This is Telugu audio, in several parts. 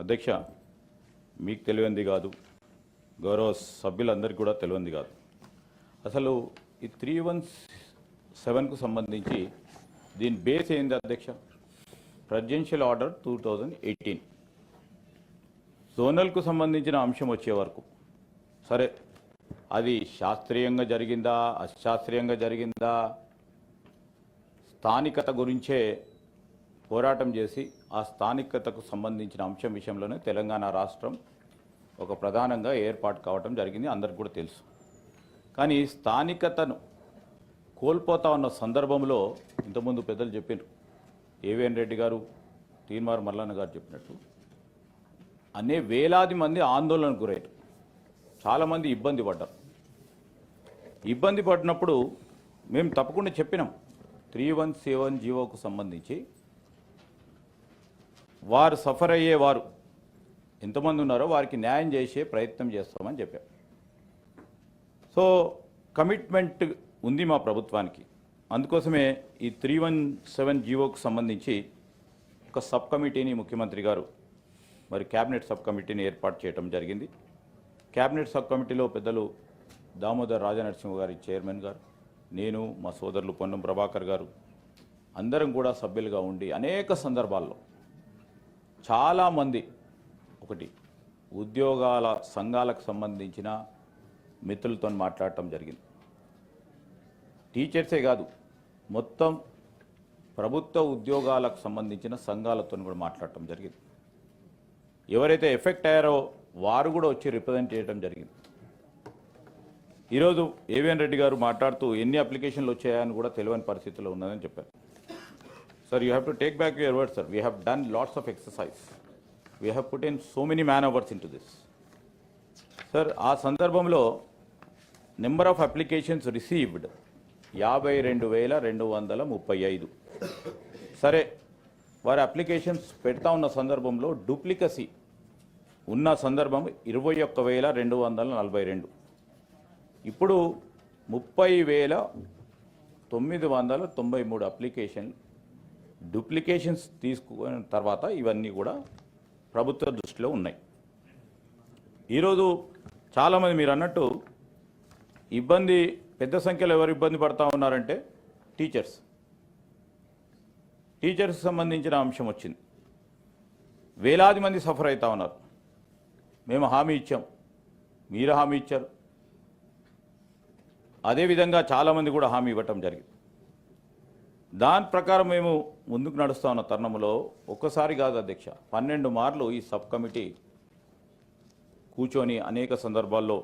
అధ్యక్ష మీకు తెలియంది కాదు. గౌరవ సభ్యులందరికీ కూడా తెలియంది కాదు. అసలు ఈ త్రీ వన్ సెవెన్కు సంబంధించి దీని బేస్ ఏంది అధ్యక్ష? Presidential order two thousand eighteen. జోనల్కు సంబంధించిన అంశం వచ్చే వరకు. సరే అది శాస్త్రీయంగా జరిగిందా అశాస్త్రీయంగా జరిగిందా? స్థానికత గురించే పోరాటం చేసి ఆ స్థానికతకు సంబంధించిన అంశం విషయంలోనే తెలంగాణ రాష్ట్రం ఒక ప్రధానంగా ఏర్పాటు కావటం జరిగింది అందరికి కూడా తెలుసు. కానీ స్థానికతను కోల్పోతా ఉన్న సందర్భంలో ఇంతకుముందు పెద్దలు చెప్పారు ఏవిఎన్ రెడ్డి గారు తీన్మార్ మల్లన్న గారు చెప్పినట్టు అనే వేలాది మంది ఆందోళనకు గురయ్యారు. చాలామంది ఇబ్బంది పడ్డారు. ఇబ్బంది పడినప్పుడు మేము తప్పకుండా చెప్పినాం. త్రీ వన్ సెవెన్ జీవోకు సంబంధించి వారు సఫర్ అయ్యేవారు ఎంతమంది ఉన్నారో వారికి న్యాయం చేసే ప్రయత్నం చేస్తామని చెప్పాం సో కమిట్మెంట్ ఉంది మా ప్రభుత్వానికి. అందుకోసమే ఈ త్రీ వన్ సెవెన్ జీవోకు సంబంధించి ఒక సబ్ కమిటీని ముఖ్యమంత్రి గారు మరి క్యాబినెట్ సబ్ కమిటీని ఏర్పాటు చేయడం జరిగింది. క్యాబినెట్ సబ్ కమిటీలో పెద్దలు దామోదర్ రాజనరసింహ గారి చైర్మన్ గారు నేను మా సోదరులు పొన్నం ప్రభాకర్ గారు అందరం కూడా సభ్యులుగా ఉండి అనేక సందర్భాల్లో చాలామంది ఒకటి ఉద్యోగాల సంఘాలకు సంబంధించిన మిత్రులతో మాట్లాడటం జరిగింది. టీచర్సే కాదు మొత్తం ప్రభుత్వ ఉద్యోగాలకు సంబంధించిన సంఘాలతో కూడా మాట్లాడటం జరిగింది. ఎవరైతే ఎఫెక్ట్ అయ్యారో వారు కూడా వచ్చి రిప్రజెంట్ చేయడం జరిగింది. ఈరోజు ఏవిఎన్ రెడ్డి గారు మాట్లాడుతూ ఎన్ని అప్లికేషన్లు వచ్చాయని కూడా తెలియని పరిస్థితిలో ఉన్నదని చెప్పారు. Sir you have to take back your word sir we have done lots of exercise we have put in so many man hours into this sir ఆ సందర్భంలో నెంబర్ ఆఫ్ అప్లికేషన్స్ రిసీవ్డ్ యాభై రెండు వేల రెండు వందల ముప్పై ఐదు. సరే వారి అప్లికేషన్స్ పెడతా ఉన్న సందర్భంలో డూప్లికసీ ఉన్న సందర్భం ఇరవై ఒక్క వేల రెండు వందల నలభై రెండు. ఇప్పుడు ముప్పై వేల తొమ్మిది వందల తొంభై మూడు అప్లికేషన్ డూప్లికేషన్స్ తీసుకున్న తర్వాత ఇవన్నీ కూడా ప్రభుత్వ దృష్టిలో ఉన్నాయి. ఈరోజు చాలామంది మీరు అన్నట్టు ఇబ్బంది పెద్ద సంఖ్యలో ఎవరు ఇబ్బంది పడతా ఉన్నారంటే టీచర్స్. టీచర్స్ సంబంధించిన అంశం వచ్చింది. వేలాది మంది సఫర్ అవుతా ఉన్నారు. మేము హామీ ఇచ్చాం. మీరు హామీ ఇచ్చారు. అదేవిధంగా చాలామంది కూడా హామీ ఇవ్వటం జరిగింది. దాని ప్రకారం మేము ముందుకు నడుస్తా ఉన్న తరుణంలో ఒక్కసారి కాదు అధ్యక్ష పన్నెండు మార్లు ఈ సబ్ కమిటీ కూర్చొని అనేక సందర్భాల్లో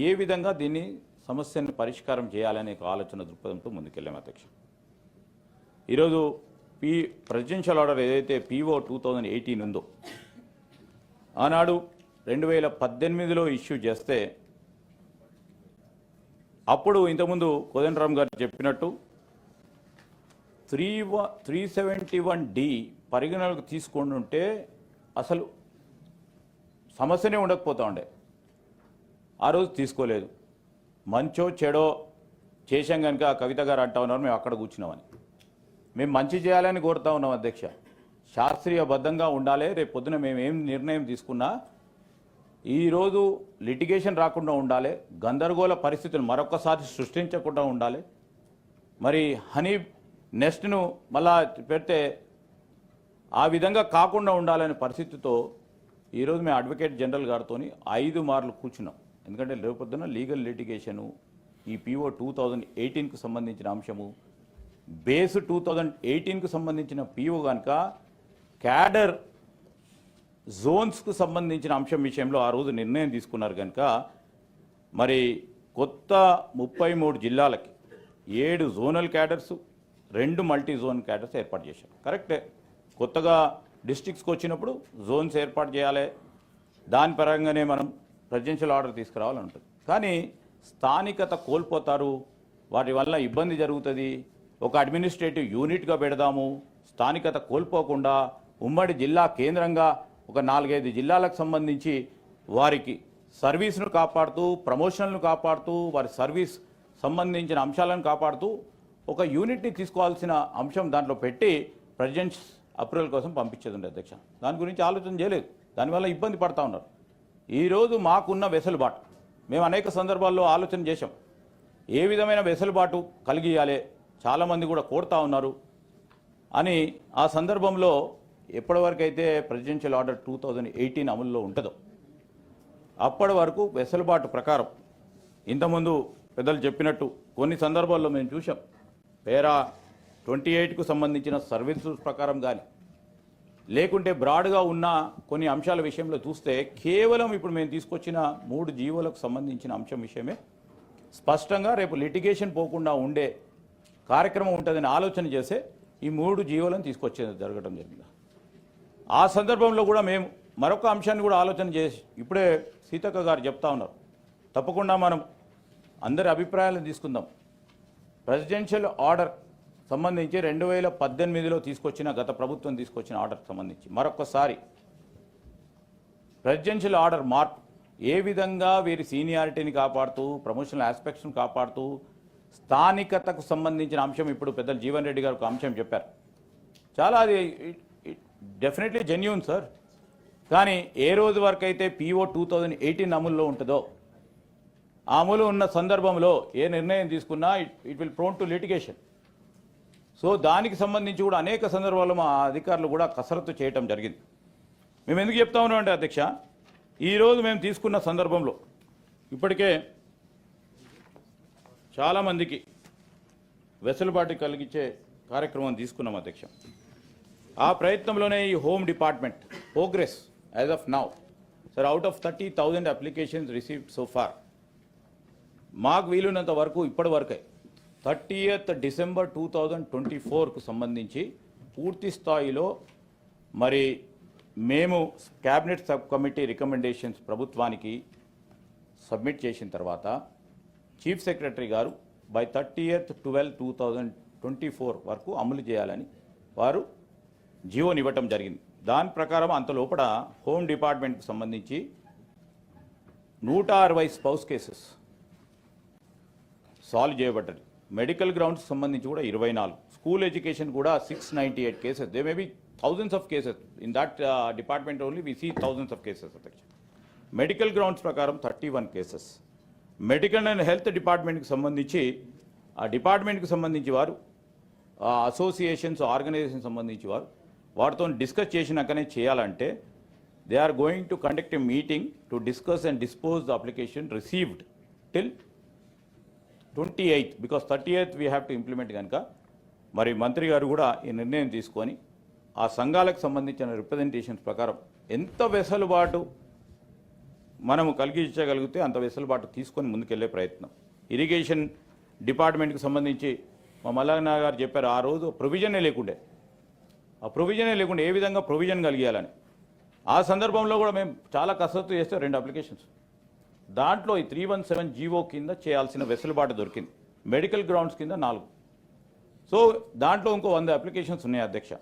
ఏ విధంగా దీన్ని సమస్యను పరిష్కారం చేయాలనే ఒక ఆలోచన దృక్పథంతో ముందుకెళ్ళాము అధ్యక్ష. ఈరోజు పీ ప్రెసిడెన్షియల్ ఆర్డర్ ఏదైతే పీఓ టూ థౌజండ్ ఎయిటీన్ ఉందో ఆనాడు రెండు వేల పద్దెనిమిదిలో ఇష్యూ చేస్తే అప్పుడు ఇంతకుముందు కోదండరామ్ గారు చెప్పినట్టు త్రీ వ త్రీ సెవెంటీ వన్ డి పరిగణనకు తీసుకొని ఉంటే అసలు సమస్యనే ఉండకపోతా ఉండే. ఆ రోజు తీసుకోలేదు. మంచో చెడో చేశాం కనుక కవిత గారు అంటా ఉన్నారు మేము అక్కడ కూర్చున్నామని. మేము మంచి చేయాలని కోరుతా ఉన్నాం అధ్యక్ష. శాస్త్రీయబద్ధంగా ఉండాలి రేపు పొద్దున మేము ఏం నిర్ణయం తీసుకున్నా ఈరోజు లిటిగేషన్ రాకుండా ఉండాలి గందరగోళ పరిస్థితులు మరొకసారి సృష్టించకుండా ఉండాలి. మరి హనీ నెస్ట్ను మళ్ళా పెడితే ఆ విధంగా కాకుండా ఉండాలనే పరిస్థితితో ఈరోజు మేము అడ్వకేట్ జనరల్ గారితో ఐదు మార్లు కూర్చున్నాం. ఎందుకంటే రేపొద్దున లీగల్ లిటిగేషను ఈ పిఓ టూ థౌజండ్ ఎయిటీన్కు సంబంధించిన అంశము బేస్ టూ థౌజండ్ ఎయిటీన్కు సంబంధించిన పిఓ కనుక క్యాడర్ జోన్స్కు సంబంధించిన అంశం విషయంలో ఆ రోజు నిర్ణయం తీసుకున్నారు కనుక మరి కొత్త ముప్పై మూడు జిల్లాలకి ఏడు జోనల్ క్యాడర్స్ రెండు మల్టీ జోన్ క్యాడర్స్ ఏర్పాటు చేశారు. కరెక్టే. కొత్తగా డిస్టిక్స్కి వచ్చినప్పుడు జోన్స్ ఏర్పాటు చేయాలి. దాని పరంగానే మనం ప్రెసిడెన్షియల్ ఆర్డర్ తీసుకురావాలని ఉంటుంది కానీ స్థానికత కోల్పోతారు. వాటి వల్ల ఇబ్బంది జరుగుతుంది. ఒక అడ్మినిస్ట్రేటివ్ యూనిట్గా పెడదాము. స్థానికత కోల్పోకుండా ఉమ్మడి జిల్లా కేంద్రంగా ఒక నాలుగైదు జిల్లాలకు సంబంధించి వారికి సర్వీస్ను కాపాడుతూ ప్రమోషన్లు కాపాడుతూ వారి సర్వీస్ సంబంధించిన అంశాలను కాపాడుతూ ఒక యూనిట్ని తీసుకోవాల్సిన అంశం దాంట్లో పెట్టి ప్రెసిడెంట్స్ అప్రూవల్ కోసం పంపించేది ఉండే అధ్యక్ష. దాని గురించి ఆలోచన చేయలేదు. దానివల్ల ఇబ్బంది పడతా ఉన్నారు. ఈరోజు మాకున్న వెసులుబాటు మేము అనేక సందర్భాల్లో ఆలోచన చేశాం. ఏ విధమైన వెసులుబాటు కలిగియాలి చాలామంది కూడా కోరుతా ఉన్నారు. అని ఆ సందర్భంలో ఎప్పటివరకైతే presidential order two thousand eighteen అమల్లో ఉంటుందో అప్పటి వరకు వెసులుబాటు ప్రకారం ఇంతకుముందు పెద్దలు చెప్పినట్టు కొన్ని సందర్భాల్లో మేము చూసాం పేరా ట్వంటీ ఎయిట్కు సంబంధించిన సర్వీసెస్ ప్రకారం కానీ లేకుంటే బ్రాడ్గా ఉన్న కొన్ని అంశాల విషయంలో చూస్తే కేవలం ఇప్పుడు మేము తీసుకొచ్చిన మూడు జీవోలకు సంబంధించిన అంశం విషయమే. స్పష్టంగా రేపు లిటిగేషన్ పోకుండా ఉండే కార్యక్రమం ఉంటుందని ఆలోచన చేసే ఈ మూడు జీవోలను తీసుకొచ్చేది జరగడం జరిగింది. ఆ సందర్భంలో కూడా మేము మరొక అంశాన్ని కూడా ఆలోచన చేసి ఇప్పుడే సీతక్క గారు చెప్తా ఉన్నారు. తప్పకుండా మనం అందరి అభిప్రాయాలను తీసుకుందాం. ప్రెసిడెన్షియల్ ఆర్డర్ సంబంధించి రెండు వేల పద్దెనిమిదిలో తీసుకొచ్చిన గత ప్రభుత్వం తీసుకొచ్చిన ఆర్డర్ సంబంధించి. మరొకసారి ప్రెసిడెన్షియల్ ఆర్డర్ మార్పు ఏ విధంగా వీరి సీనియారిటీని కాపాడుతూ ప్రమోషనల్ ఆస్పెక్ట్స్ను కాపాడుతూ స్థానికతకు సంబంధించిన అంశం ఇప్పుడు పెద్దలు జీవన్ రెడ్డి గారు ఒక అంశం చెప్పారు. చాలా అది డెఫినెట్లీ జెన్యున్ సార్ కానీ ఏ రోజు వరకు అయితే పీఓ టూ థౌజండ్ ఎయిటీన్ అమల్లో ఉంటుందో అమలు ఉన్న సందర్భంలో ఏ నిర్ణయం తీసుకున్నా it will prone to litigation so దానికి సంబంధించి కూడా అనేక సందర్భాల్లో మా అధికారులు కూడా కసరత్తు చేయటం జరిగింది. మేము ఎందుకు చెప్తా ఉన్నాం అంటే అధ్యక్ష ఈరోజు మేము తీసుకున్న సందర్భంలో ఇప్పటికే చాలామందికి వెసులుబాటు కలిగించే కార్యక్రమం తీసుకున్నాం అధ్యక్ష. ఆ ప్రయత్నంలోనే ఈ home department progress as of now sir out of thirty thousand applications received so far మాకు వీలున్నంత వరకు ఇప్పటి వరకే thirtieth December two thousand twenty ఫోర్కు సంబంధించి పూర్తి స్థాయిలో మరి మేము క్యాబినెట్ సబ్ కమిటీ రికమెండేషన్స్ ప్రభుత్వానికి సబ్మిట్ చేసిన తర్వాత chief secretary garu by thirtieth twelve two thousand twenty four వరకు అమలు చేయాలని వారు జీవోనివ్వటం జరిగింది. దాని ప్రకారం అంత లోపల హోమ్ డిపార్ట్మెంట్కి సంబంధించి నూట అరవై స్పౌస్ కేసెస్ సాల్వ్ చేయబడ్డది. మెడికల్ గ్రౌండ్స్ సంబంధించి కూడా ఇరవై నాలుగు. స్కూల్ ఎడ్యుకేషన్ కూడా six ninety eight cases. They may be thousands of cases in that department only we see thousands of cases అధ్యక్ష మెడికల్ గ్రౌండ్స్ ప్రకారం thirty one cases medical and health డిపార్ట్మెంట్కి సంబంధించి ఆ డిపార్ట్మెంట్కి సంబంధించి వారు అసోసియేషన్స్ ఆర్గనైజేషన్ సంబంధించి వారు వారితో డిస్కస్ చేసినాకనే చేయాలంటే they are going to conduct a meeting to discuss and dispose the application received till twenty eighth because thirty eighth we have to implement కనుక మరి మంత్రి గారు కూడా ఈ నిర్ణయం తీసుకొని ఆ సంఘాలకు సంబంధించిన రిప్రజెంటేషన్స్ ప్రకారం ఎంత వెసులుబాటు మనము కలిగించగలిగితే అంత వెసులుబాటు తీసుకొని ముందుకెళ్ళే ప్రయత్నం. ఇరిగేషన్ డిపార్ట్మెంట్కి సంబంధించి మా మల్లన్న గారు చెప్పారు ఆ రోజు ప్రొవిజనే లేకుండే. ఆ ప్రొవిజనే లేకుండా ఏ విధంగా ప్రొవిజన్ కలిగేయాలని. ఆ సందర్భంలో కూడా మేము చాలా కసరత్తు చేస్తే రెండు అప్లికేషన్స్ దాంట్లో ఈ త్రీ వన్ సెవెన్ జీవో కింద చేయాల్సిన వెసులుబాటు దొరికింది. మెడికల్ గ్రౌండ్స్ కింద నాలుగు. సో దాంట్లో ఇంకో వంద అప్లికేషన్స్ ఉన్నాయి అధ్యక్ష.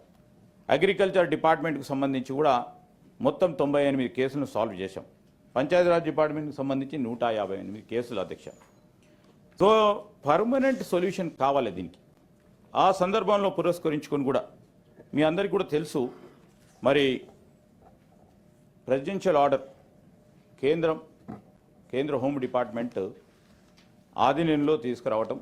అగ్రికల్చర్ డిపార్ట్మెంట్కి సంబంధించి కూడా మొత్తం తొంభై ఎనిమిది కేసులను సాల్వ్ చేశాం. పంచాయతీరాజ్ డిపార్ట్మెంట్కి సంబంధించి నూట యాభై ఎనిమిది కేసులు అధ్యక్ష. సో పర్మనెంట్ సొల్యూషన్ కావాలి దీనికి. ఆ సందర్భంలో పురస్కరించుకొని కూడా మీ అందరికీ కూడా తెలుసు మరి ప్రెసిడెన్షియల్ ఆర్డర్ కేంద్రం కేంద్ర హోమ్ డిపార్ట్మెంట్ ఆధీనంలో తీసుకురావటం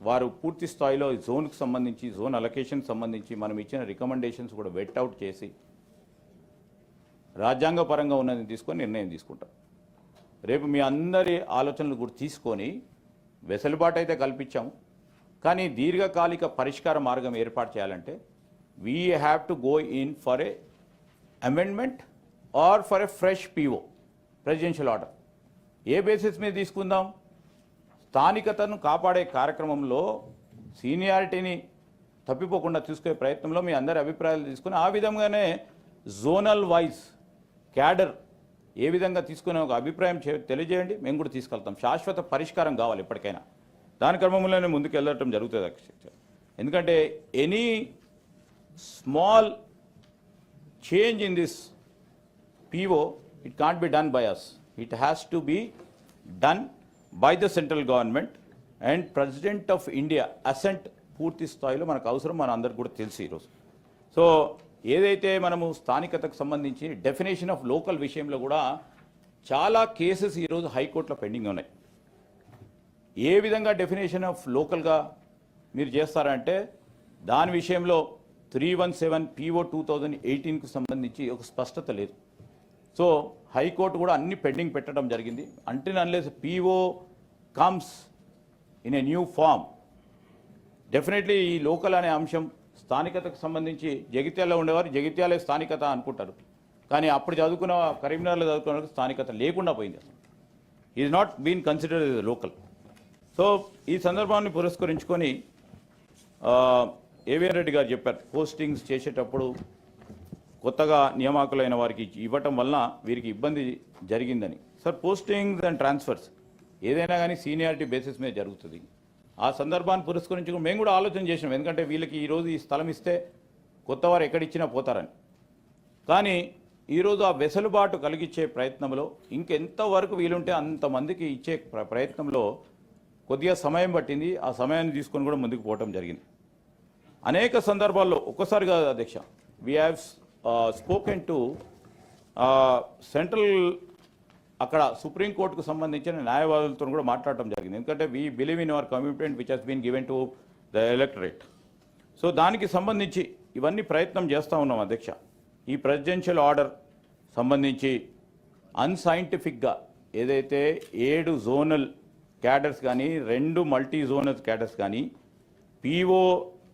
వారు పూర్తి స్థాయిలో జోన్కు జోన్కి సంబంధించి జోన్ అలొకేషన్ సంబంధించి మనం ఇచ్చిన రికమెండేషన్స్ కూడా వెట్ అవుట్ చేసి రాజ్యాంగపరంగా ఉన్నది తీసుకొని నిర్ణయం తీసుకుంటాం రేపు మీ అందరి ఆలోచనలు కూడా తీసుకొని వెసులుబాటు అయితే కల్పించాము. కానీ దీర్ఘకాలిక పరిష్కార మార్గం ఏర్పాటు చేయాలంటే we have to go in for a amendment or for a fresh PO presidential order A basis మీద తీసుకుందాం? స్థానికతను కాపాడే కార్యక్రమంలో సీనియారిటీని తప్పిపోకుండా తీసుకునే ప్రయత్నంలో మీ అందరి అభిప్రాయాలు తీసుకుని ఆ విధంగానే జోనల్ వైజ్ క్యాడర్ ఏ విధంగా తీసుకునే ఒక అభిప్రాయం చే- తెలియజేయండి. మేము కూడా తీసుకెళ్తాం. శాశ్వత పరిష్కారం కావాలి ఎప్పటికైనా. దాని క్రమంలోనే ముందుకు వెళ్ళటం జరుగుతుంది ఎందుకంటే any small change in this PO it can't be done by us It has to be done by the central government and President of India assent పూర్తి స్థాయిలో మనకు అవసరం మన అందరికి కూడా తెలుసు ఈరోజు. సో ఏదైతే మనము స్థానికతకు సంబంధించి డెఫినేషన్ ఆఫ్ లోకల్ విషయంలో కూడా చాలా కేసెస్ ఈరోజు హైకోర్టులో పెండింగ్ ఉన్నాయి. ఏ విధంగా డెఫినేషన్ ఆఫ్ లోకల్గా మీరు చేస్తారంటే దాని విషయంలో three one seven PO two thousand ఎయిటీన్కు సంబంధించి ఒక స్పష్టత లేదు. సో హైకోర్టు కూడా అన్ని పెండింగ్ పెట్టడం జరిగింది. అంటే unless PO comes in a new form definitely ఈ లోకల్ అనే అంశం స్థానికతకు సంబంధించి జగిత్యాలలో ఉండేవారు. జగిత్యాలే స్థానికత అనుకుంటారు. కానీ అప్పుడు చదువుకున్న కరీంనగర్లో చదువుకున్న వాళ్ళకి స్థానికత లేకుండా పోయింది అసలు. Is not been considered local so ఈ సందర్భాన్ని పురస్కరించుకొని ఏవిఎన్ రెడ్డి గారు చెప్పారు. పోస్టింగ్స్ చేసేటప్పుడు కొత్తగా నియామకులైన వారికి ఇవ్వటం వలన వీరికి ఇబ్బంది జరిగిందని. సార్ పోస్టింగ్స్ అండ్ ట్రాన్స్ఫర్స్ ఏదైనా కానీ సీనియారిటీ బేసిస్ మీద జరుగుతుంది. ఆ సందర్భాన్ని పురస్కరించుకుని మేము కూడా ఆలోచన చేసినాం. ఎందుకంటే వీళ్ళకి ఈరోజు ఈ స్థలం ఇస్తే కొత్త వారు ఎక్కడిచ్చినా పోతారని. కానీ ఈరోజు ఆ వెసులుబాటు కలిగించే ప్రయత్నంలో ఇంకెంతవరకు వీలుంటే అంతమందికి ఇచ్చే ప్రయత్నంలో కొద్దిగా సమయం పట్టింది. ఆ సమయాన్ని తీసుకొని కూడా ముందుకు పోవటం జరిగింది. అనేక సందర్భాల్లో ఒక్కసారి కాదు అధ్యక్ష we have spoken to central అక్కడ సుప్రీంకోర్టుకు సంబంధించిన న్యాయవాదులతో కూడా మాట్లాడటం జరిగింది. ఎందుకంటే we believe in our commitment which has been given to the electorate so దానికి సంబంధించి ఇవన్నీ ప్రయత్నం చేస్తూ ఉన్నాం అధ్యక్ష. ఈ ప్రెసిడెన్షియల్ ఆర్డర్ సంబంధించి అన్సైంటిఫిక్గా ఏదైతే ఏడు జోనల్ క్యాడర్స్ కానీ రెండు మల్టీ జోనల్ క్యాడర్స్ కానీ పీఓ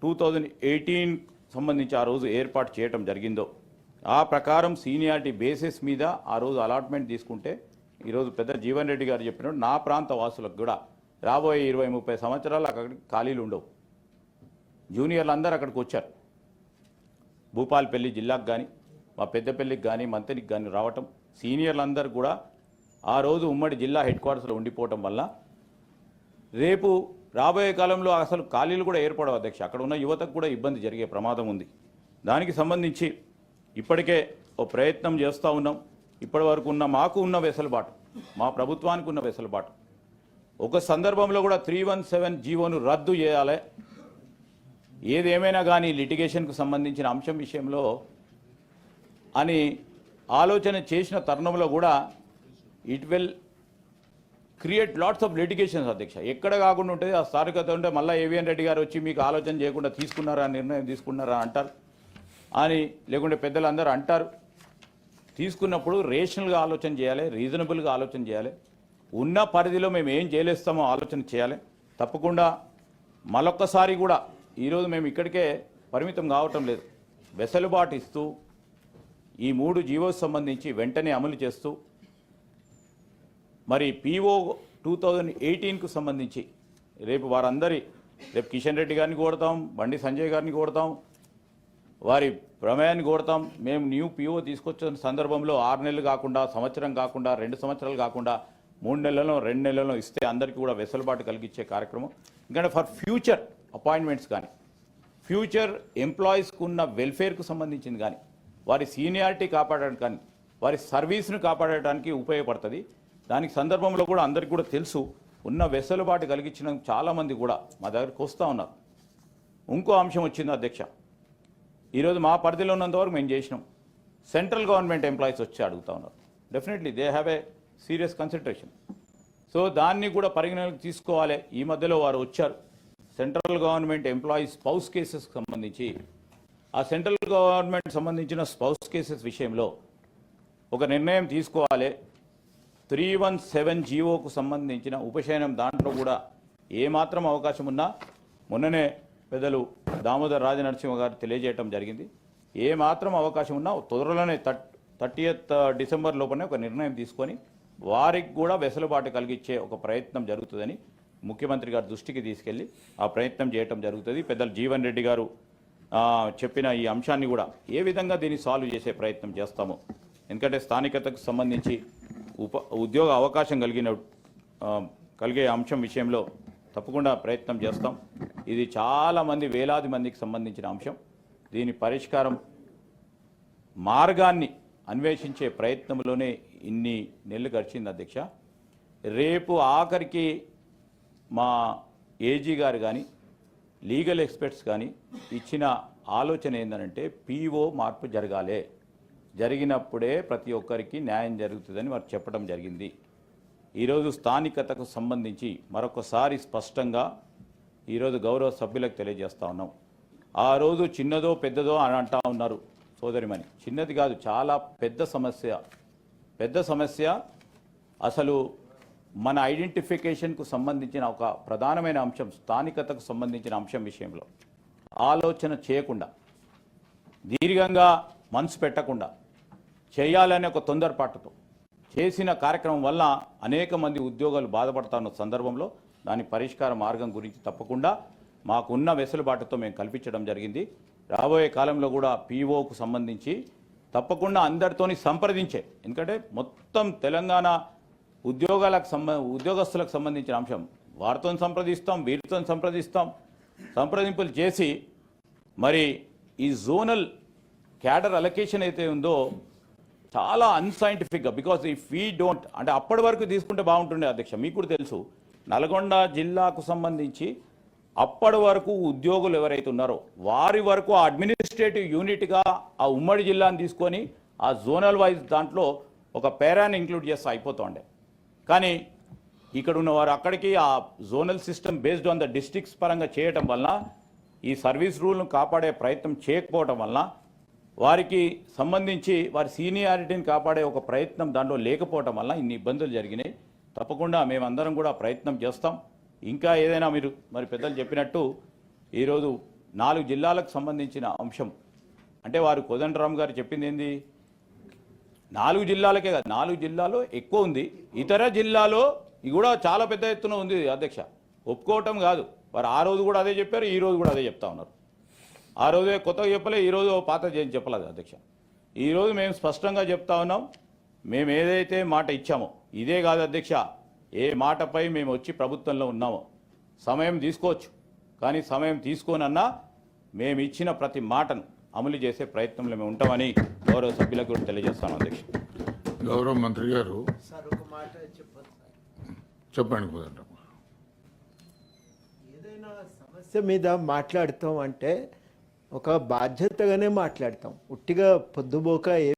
టూ థౌజండ్ ఎయిటీన్ సంబంధించి ఆ రోజు ఏర్పాటు చేయటం జరిగిందో ఆ ప్రకారం సీనియారిటీ బేసిస్ మీద ఆ రోజు అలాట్మెంట్ తీసుకుంటే ఈరోజు పెద్ద జీవన్ రెడ్డి గారు చెప్పినట్టు నా ప్రాంత వాసులకు కూడా రాబోయే ఇరవై ముప్పై సంవత్సరాలు అక్కడ ఖాళీలు ఉండవు. జూనియర్లు అందరూ అక్కడికి వచ్చారు. భూపాలపల్లి జిల్లాకు కానీ మా పెద్దపల్లికి కానీ మంత్రికి కానీ రావటం సీనియర్లందరూ కూడా ఆ రోజు ఉమ్మడి జిల్లా హెడ్ క్వార్టర్స్లో ఉండిపోవటం వల్ల రేపు రాబోయే కాలంలో అసలు ఖాళీలు కూడా ఏర్పడవు అధ్యక్ష. అక్కడ ఉన్న యువతకు కూడా ఇబ్బంది జరిగే ప్రమాదం ఉంది. దానికి సంబంధించి ఇప్పటికే ఓ ప్రయత్నం చేస్తూ ఉన్నాం. ఇప్పటి వరకు ఉన్న మాకు ఉన్న వెసులుబాటు మా ప్రభుత్వానికి ఉన్న వెసులుబాటు. ఒక సందర్భంలో కూడా త్రీ వన్ సెవెన్ జీవోను రద్దు చేయాలి. ఏదేమైనా కానీ లిటిగేషన్కు సంబంధించిన అంశం విషయంలో అని ఆలోచన చేసిన తరుణంలో కూడా it will create lots of litigations అధ్యక్ష. ఎక్కడ కాకుండా ఉంటుంది ఆ స్థానికత ఉంటే మళ్ళీ ఏవిఎన్ రెడ్డి గారు వచ్చి మీకు ఆలోచన చేయకుండా తీసుకున్నారా నిర్ణయం తీసుకున్నారా అంటారు. అని లేకుంటే పెద్దలందరూ అంటారు. తీసుకున్నప్పుడు రేషనల్గా ఆలోచన చేయాలి రీజనబుల్గా ఆలోచన చేయాలి. ఉన్న పరిధిలో మేము ఏం చేయలేస్తామో ఆలోచన చేయాలి. తప్పకుండా మరొక్కసారి కూడా ఈరోజు మేము ఇక్కడికే పరిమితం కావటం లేదు. వెసులుబాటు ఇస్తూ ఈ మూడు జీవోస్ సంబంధించి వెంటనే అమలు చేస్తూ మరి పీఓ టూ థౌజండ్ ఎయిటీన్కు సంబంధించి రేపు వారందరి రేపు కిషన్ రెడ్డి గారిని కోడతాం బండి సంజయ్ గారిని కోడతాం వారి ప్రమేయాన్ని కోడతాం మేము న్యూ పీఓ తీసుకొచ్చిన సందర్భంలో ఆరు నెలలు కాకుండా సంవత్సరం కాకుండా రెండు సంవత్సరాలు కాకుండా మూడు నెలల్లో రెండు నెలల్లో ఇస్తే అందరికీ కూడా వెసులుబాటు కలిగించే కార్యక్రమం. ఎందుకంటే ఫర్ ఫ్యూచర్ అపాయింట్మెంట్స్ కానీ ఫ్యూచర్ ఎంప్లాయీస్కు ఉన్న వెల్ఫేర్కు సంబంధించింది కానీ వారి సీనియారిటీ కాపాడడానికి కానీ వారి సర్వీస్ను కాపాడటానికి ఉపయోగపడుతుంది. దానికి సందర్భంలో కూడా అందరికీ కూడా తెలుసు ఉన్న వెసులుబాటు కలిగించిన చాలామంది కూడా మా దగ్గరికి వస్తూ ఉన్నారు. ఇంకో అంశం వచ్చింది అధ్యక్ష. ఈరోజు మా పరిధిలో ఉన్నంతవరకు మేము చేసినాం. సెంట్రల్ గవర్నమెంట్ ఎంప్లాయీస్ వచ్చి అడుగుతా ఉన్నారు. Definitely they have a serious consideration so దాన్ని కూడా పరిగణనకు తీసుకోవాలి. ఈ మధ్యలో వారు వచ్చారు. సెంట్రల్ గవర్నమెంట్ ఎంప్లాయీస్ స్పౌస్ కేసెస్కి సంబంధించి ఆ సెంట్రల్ గవర్నమెంట్ సంబంధించిన స్పౌస్ కేసెస్ విషయంలో ఒక నిర్ణయం తీసుకోవాలి. త్రీ వన్ సెవెన్ జీవోకు సంబంధించిన ఉపశయనం దాంట్లో కూడా ఏమాత్రం అవకాశం ఉన్నా మొన్ననే పెద్దలు దామోదర్ రాజనరసింహ గారు తెలియజేయటం జరిగింది. ఏ మాత్రం అవకాశం ఉన్నా త్వరలోనే థర్ట్ థర్టీయత్ డిసెంబర్ లోపలనే ఒక నిర్ణయం తీసుకొని వారికి కూడా వెసులుబాటు కలిగించే ఒక ప్రయత్నం జరుగుతుందని ముఖ్యమంత్రి గారి దృష్టికి తీసుకెళ్ళి ఆ ప్రయత్నం చేయటం జరుగుతుంది. పెద్దలు జీవన్ రెడ్డి గారు చెప్పిన ఈ అంశాన్ని కూడా ఏ విధంగా దీన్ని సాల్వ్ చేసే ప్రయత్నం చేస్తామో ఎందుకంటే స్థానికతకు సంబంధించి ఉప ఉద్యోగ అవకాశం కలిగిన కలిగే అంశం విషయంలో తప్పకుండా ప్రయత్నం చేస్తాం. ఇది చాలామంది వేలాది మందికి సంబంధించిన అంశం. దీని పరిష్కారం మార్గాన్ని అన్వేషించే ప్రయత్నంలోనే ఇన్ని నెలలు గడిచింది అధ్యక్ష. రేపు ఆఖరికి మా ఏజీ గారు కానీ లీగల్ ఎక్స్పర్ట్స్ కానీ ఇచ్చిన ఆలోచన ఏంటంటే పీఓ మార్పు జరగాలే. జరిగినప్పుడే ప్రతి ఒక్కరికి న్యాయం జరుగుతుందని వారు చెప్పడం జరిగింది. ఈరోజు స్థానికతకు సంబంధించి మరొకసారి స్పష్టంగా ఈరోజు గౌరవ సభ్యులకు తెలియజేస్తూ ఉన్నాం. ఆ రోజు చిన్నదో పెద్దదో అని అంటా ఉన్నారు సోదరిమణి. చిన్నది కాదు చాలా పెద్ద సమస్య. పెద్ద సమస్య అసలు మన ఐడెంటిఫికేషన్కు సంబంధించిన ఒక ప్రధానమైన అంశం స్థానికతకు సంబంధించిన అంశం విషయంలో. ఆలోచన చేయకుండా దీర్ఘంగా మనసు పెట్టకుండా చేయాలనే ఒక తొందరపాటుతో చేసిన కార్యక్రమం వల్ల అనేక మంది ఉద్యోగాలు బాధపడతాన్న సందర్భంలో దాని పరిష్కార మార్గం గురించి తప్పకుండా మాకున్న వెసులుబాటుతో మేము కల్పించడం జరిగింది. రాబోయే కాలంలో కూడా పీఓకు సంబంధించి తప్పకుండా అందరితోని సంప్రదించే ఎందుకంటే మొత్తం తెలంగాణ ఉద్యోగాలకు సంబ ఉద్యోగస్తులకు సంబంధించిన అంశం. వారితో సంప్రదిస్తాం వీరితో సంప్రదిస్తాం. సంప్రదింపులు చేసి మరి ఈ జోనల్ క్యాడర్ అలొకేషన్ అయితే ఉందో చాలా అన్సైంటిఫిక్గా బికాస్ ఇఫ్ వీ డోంట్ అంటే అప్పటి వరకు తీసుకుంటే బాగుంటుండే అధ్యక్ష మీకు కూడా తెలుసు. నల్గొండ జిల్లాకు సంబంధించి అప్పటి వరకు ఉద్యోగులు ఎవరైతే ఉన్నారో వారి వరకు ఆ అడ్మినిస్ట్రేటివ్ యూనిట్గా ఆ ఉమ్మడి జిల్లాను తీసుకొని ఆ జోనల్ వైజ్ దాంట్లో ఒక పేరాన్ని ఇంక్లూడ్ చేస్తే అయిపోతుండే. కానీ ఇక్కడ ఉన్నవారు అక్కడికి ఆ zonal system based on the districts పరంగా చేయటం వలన ఈ సర్వీస్ రూల్ను కాపాడే ప్రయత్నం చేయకపోవటం వలన వారికి సంబంధించి వారి సీనియారిటీని కాపాడే ఒక ప్రయత్నం దాంట్లో లేకపోవటం వల్ల ఇన్ని ఇబ్బందులు జరిగినాయి. తప్పకుండా మేమందరం కూడా ప్రయత్నం చేస్తాం. ఇంకా ఏదైనా మీరు మరి పెద్దలు చెప్పినట్టు ఈరోజు నాలుగు జిల్లాలకు సంబంధించిన అంశం. అంటే వారు కోదండరామ్ గారు చెప్పింది ఏంది? నాలుగు జిల్లాలకే కాదు నాలుగు జిల్లాలో ఎక్కువ ఉంది. ఇతర జిల్లాలో ఇది కూడా చాలా పెద్ద ఎత్తున ఉంది అధ్యక్ష. ఒప్పుకోవటం కాదు. వారు ఆ రోజు కూడా అదే చెప్పారు ఈ రోజు కూడా అదే చెప్తా ఉన్నారు. ఆ రోజే కొత్తగా చెప్పలే ఈ రోజు పాత చేసి చెప్పలేదు అధ్యక్ష. ఈ రోజు మేము స్పష్టంగా చెప్తా ఉన్నాం మేము ఏదైతే మాట ఇచ్చామో ఇదే కాదు అధ్యక్ష ఏ మాటపై మేము వచ్చి ప్రభుత్వంలో ఉన్నామో సమయం తీసుకోవచ్చు. కానీ సమయం తీసుకోనన్నా మేము ఇచ్చిన ప్రతి మాటను అమలు చేసే ప్రయత్నంలో మేము ఉంటామని గౌరవ సభ్యులకు కూడా తెలియజేస్తాను అధ్యక్ష. గౌరవ మంత్రి గారు సార్ ఒక మాట చెప్పండి ఏదైనా సమస్య మీద మాట్లాడతాం అంటే ఒక బాధ్యతగానే మాట్లాడతాం. ఉట్టిగా పొద్దుబోక ఏ